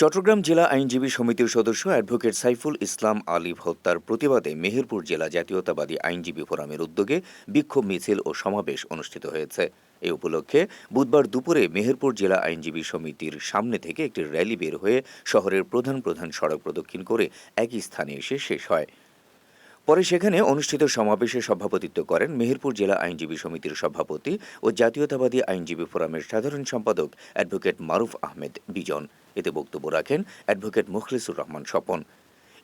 চট্টগ্রাম জেলা আইনজীবী সমিতির সদস্য অ্যাডভোকেট সাইফুল ইসলাম আলিফ হত্যার প্রতিবাদে মেহেরপুর জেলা জাতীয়তাবাদী আইনজীবী ফোরামের উদ্যোগে বিক্ষোভ মিছিল ও সমাবেশ অনুষ্ঠিত হয়েছে। এ উপলক্ষে বুধবার দুপুরে মেহেরপুর জেলা আইনজীবী সমিতির সামনে থেকে একটি র্যালি বের হয়ে শহরের প্রধান প্রধান সড়ক প্রদক্ষিণ করে একই স্থানে এসে শেষ হয়। পরে সেখানে অনুষ্ঠিত সমাবেশে সভাপতিত্ব করেন মেহেরপুর জেলা আইনজীবী সমিতির সভাপতি ও জাতীয়তাবাদী আইনজীবী ফোরামের সাধারণ সম্পাদক অ্যাডভোকেট মারুফ আহমেদ বিজন। এতে বক্তব্য রাখেন অ্যাডভোকেট মুখলিসুর রহমান স্বপন।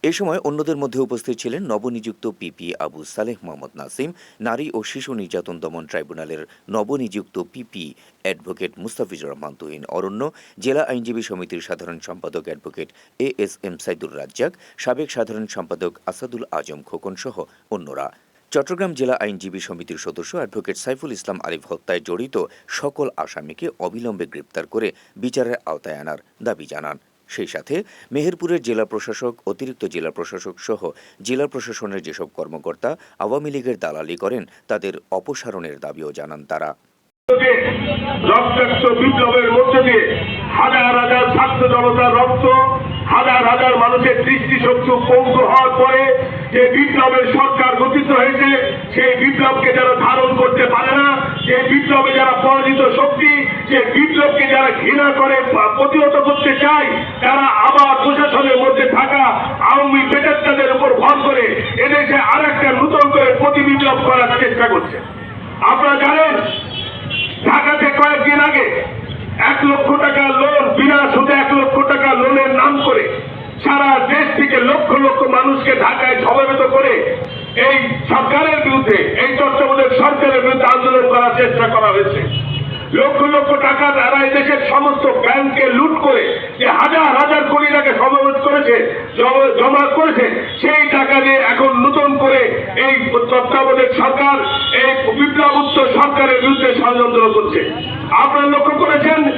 এ সময় অন্যদের মধ্যে উপস্থিত ছিলেন নবনিযুক্ত পিপি আবু সালেহ মোহাম্মদ নাসিম, নারী ও শিশু নির্যাতন দমন ট্রাইব্যুনালের নবনিযুক্ত পিপি অ্যাডভোকেট মুস্তাফিজুর রহমান তুহিন অরণ্য, জেলা আইনজীবী সমিতির সাধারণ সম্পাদক advocate A S M Saidur Razzak, সাবেক সাধারণ সম্পাদক আসাদুল আজম খোকন সহ অন্যরা। চট্টগ্রাম জেলা আইনজীবী সমিতির সদস্য অ্যাডভোকেট সাইফুল ইসলাম আলিফ হত্যায় জড়িত সকল আসামিকে অবিলম্বে গ্রেপ্তার করে বিচারের আওতায় আনার দাবি জানান। সেই সাথে মেহেরপুরের জেলা প্রশাসক, অতিরিক্ত জেলা প্রশাসক সহ জেলা প্রশাসনের যেসব কর্মকর্তা আওয়ামী লীগের দালালি করেন, তাদের অপসারণের দাবিও জানান তারা। রক্তাক্ত বিপ্লবের দিয়ে হাজার হাজার ছাত্র রক্ত হাজার হাজার মানুষের দৃষ্টিশক্তি পঙ্গু হওয়ার পরে যে বিপ্লবের সরকার গঠিত হয়েছে, সেই বিপ্লবকে যারা ধারণ করতে পারে না সেই বিপ্লবে যারা পরাজিত শক্তি সেই বিপ্লবকে যারা ঘৃণা করে প্রতিহত করতে চায়, তারা আবার প্রশাসনের মধ্যে থাকা আওয়ামী পেটাত্তাদের উপর ভর করে এদেশে আর একটা নতুন করে প্রতিবিপ্লব করার চেষ্টা করছে। আপনারা জানেন, ঢাকাতে কয়েকদিন আগে এক লক্ষ টাকা লোন বিনা সুদে এক লক্ষ টাকা করে সারা দেশ থেকে লক্ষ লক্ষ মানুষকে ঢাকায় সমবেত করে এই সরকারের বিরুদ্ধে, এই তত্ত্বাবধায়ক সরকারের বিরুদ্ধে আন্দোলন করার চেষ্টা করা হয়েছে। লক্ষ লক্ষ টাকা তারা দেশের সমস্ত ব্যাংকে লুট করে যে হাজার হাজার কোটি টাকা সমবেত করেছে, জমা- জমা করেছে, সেই টাকা দিয়ে এখন নতুন করে এই তত্ত্বাবধায়ক সরকার, এই বিপ্লব সরকারের বিরুদ্ধে ষড়যন্ত্র করছে। আপনারা লক্ষ্য করেছেন